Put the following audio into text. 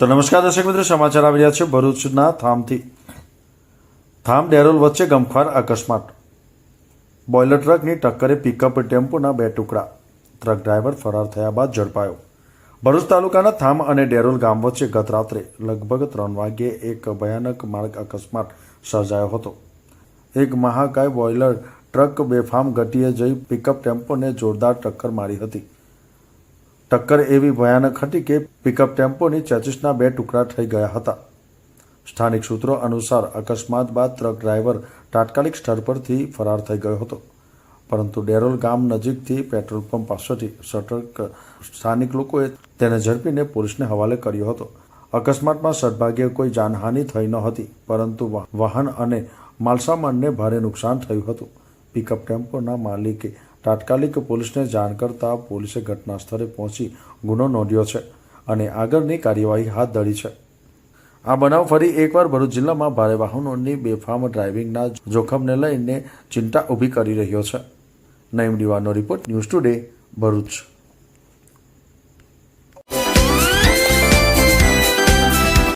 તો નમસ્કાર દર્શક મિત્રો, સમાચાર આવી રહ્યા છે ભરૂચના થામથી. થામ ડેરોલ વચ્ચે ગમખ્વાર અકસ્માત. બોઇલર ટ્રકની ટક્કરે પિકઅપ ટેમ્પોના બે ટુકડા. ટ્રક ડ્રાઈવર ફરાર થયા બાદ ઝડપાયો. ભરૂચ તાલુકાના થામ અને ડેરોલ ગામ વચ્ચે ગત રાત્રે લગભગ ત્રણ વાગ્યે એક ભયાનક માર્ગ અકસ્માત સર્જાયો હતો. એક મહાકાય બોઇલર ટ્રક બેફામ ગટીએ જઈ પિકઅપ ટેમ્પોને જોરદાર ટક્કર મારી હતી. ટક્કર એવી ભયાનક હતી કે પિકઅપ ટેમ્પોની ચેચિસના બે ટુકડા થઈ ગયા હતા. સ્થાનિક સૂત્રો અનુસાર અકસ્માત બાદ ટ્રક ડ્રાઈવર તાત્કાલિક સ્થળ પરથી ફરાર થઈ ગયો હતો. પરંતુ ડેરોલ ગામ નજીકથી પેટ્રોલ પંપ પાસેથી સતર્ક સ્થાનિક લોકોએ તેને ઝડપીને પોલીસને હવાલે કર્યો હતો. અકસ્માતમાં સદભાગ્યે કોઈ જાનહાનિ થઈ ન હતી, પરંતુ વાહન અને માલસામાનને ભારે નુકસાન થયું હતું. પિકઅપ ટેમ્પોના માલિકે તાત્કાલિક પોલીસને જાણ કરતા પોલીસે ઘટના સ્થળે પહોંચી ગુનો નોંધ્યો છે અને આગળની કાર્યવાહી હાથ ધરી છે. આ બનાવ ફરી એકવાર ભરૂચ જિલ્લામાં ભારે વાહનોની બેફામ ડ્રાઇવિંગના જોખમને લઈને ચિંતા ઊભી કરી રહ્યો છે. નઈમ દીવાનો રિપોર્ટ ન્યૂઝ ટુડે ભરૂચ.